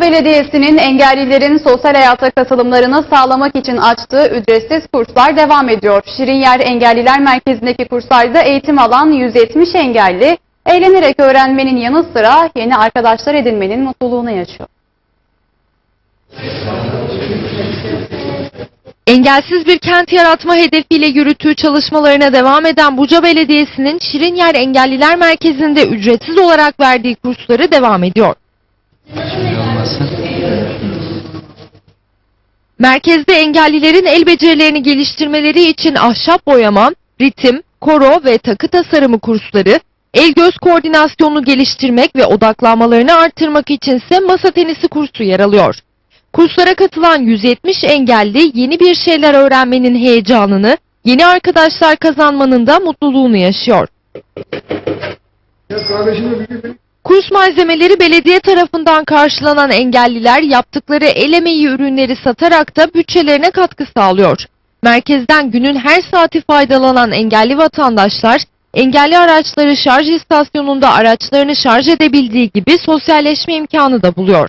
Belediyesi'nin engellilerin sosyal hayata katılımlarını sağlamak için açtığı ücretsiz kurslar devam ediyor. Şirinyer Engelliler Merkezi'ndeki kurslarda eğitim alan 170 engelli eğlenerek öğrenmenin yanı sıra yeni arkadaşlar edinmenin mutluluğunu yaşıyor. Engelsiz bir kent yaratma hedefiyle yürüttüğü çalışmalarına devam eden Buca Belediyesi'nin Şirinyer Engelliler Merkezi'nde ücretsiz olarak verdiği kursları devam ediyor. Merkezde engellilerin el becerilerini geliştirmeleri için ahşap boyama, ritim, koro ve takı tasarımı kursları, el göz koordinasyonunu geliştirmek ve odaklanmalarını artırmak içinse masa tenisi kursu yer alıyor. Kurslara katılan 170 engelli yeni bir şeyler öğrenmenin heyecanını, yeni arkadaşlar kazanmanın da mutluluğunu yaşıyor. Kurs malzemeleri belediye tarafından karşılanan engelliler yaptıkları el emeği ürünleri satarak da bütçelerine katkı sağlıyor. Merkezden günün her saati faydalanan engelli vatandaşlar, engelli araçları şarj istasyonunda araçlarını şarj edebildiği gibi sosyalleşme imkanı da buluyor.